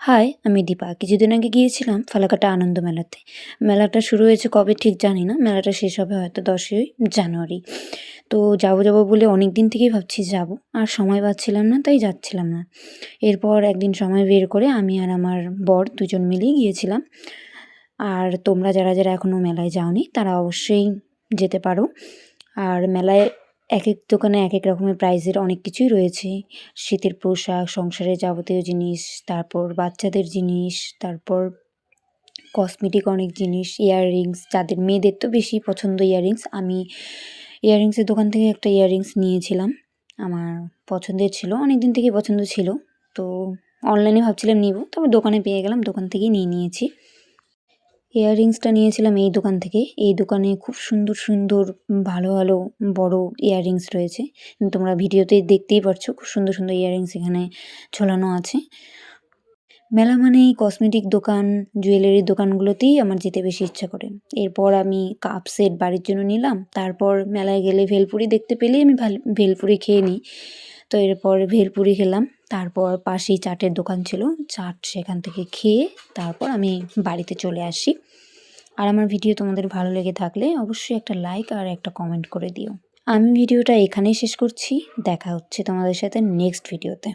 High, আমি দীপা। কিছুদিন আগে গিয়েছিলাম ফালাকাটা আনন্দ মেলাতে। মেলাটা শুরু হয়েছে কবে ঠিক জানি না, মেলাটা শেষ হবে হয়তো দশই জানুয়ারি। তো যাব যাব বলে অনেক দিন থেকেই ভাবছি যাব। আর সময় পাচ্ছিলাম না, তাই যাচ্ছিলাম না। এরপর একদিন সময় বের করে আমি আর আমার বর দুজন মিলেই গিয়েছিলাম। আর তোমরা যারা যারা এখনও মেলায় যাওনি, তারা অবশ্যই যেতে পারো। আর মেলায় এক এক দোকানে এক এক রকমের প্রাইজের অনেক কিছুই রয়েছে। শীতের পোশাক, সংসারের যাবতীয় জিনিস, তারপর বাচ্চাদের জিনিস, তারপর কসমেটিক অনেক জিনিস ইয়াররিংস যাদের মেয়েদের তো বেশি পছন্দ ইয়াররিংস আমি ইয়াররিংসের দোকান থেকে একটা ইয়াররিংস নিয়েছিলাম। আমার পছন্দের ছিল অনেক দিন থেকেই পছন্দ ছিল। তো অনলাইনে ভাবছিলাম নিব, তবে দোকানে পেয়ে গেলাম, দোকান থেকেই নিয়ে নিয়েছি। ইয়াররিংসটা নিয়েছিলাম এই দোকান থেকে। এই দোকানে খুব সুন্দর সুন্দর, ভালো ভালো, বড় ইয়াররিংস রয়েছে। তোমরা ভিডিওতে দেখতেই পারছ খুব সুন্দর সুন্দর ইয়াররিংস এখানে ঝোলানো আছে। মেলা মানে এই কসমেটিক দোকান জুয়েলারির দোকানগুলোতেই আমার যেতে বেশি ইচ্ছা করে। এরপর আমি কাপ সেট বাড়ির জন্য নিলাম। তারপর মেলায় গেলে ভেলপুরি দেখতে পেলেই আমি ভালো, ভেলপুরি খেয়ে নিই। তো এরপর ভেলপুরি খেলাম। তারপর পাশেই চাটের দোকান ছিল। চাট সেখান থেকে খেয়ে তারপর আমি বাড়িতে চলে আসি। আর আমার ভিডিও তোমাদের ভালো লেগে থাকলে অবশ্যই একটা লাইক আর একটা কমেন্ট করে দিও। আমি ভিডিওটা এখানেই শেষ করছি। দেখা হচ্ছে তোমাদের সাথে নেক্সট ভিডিওতে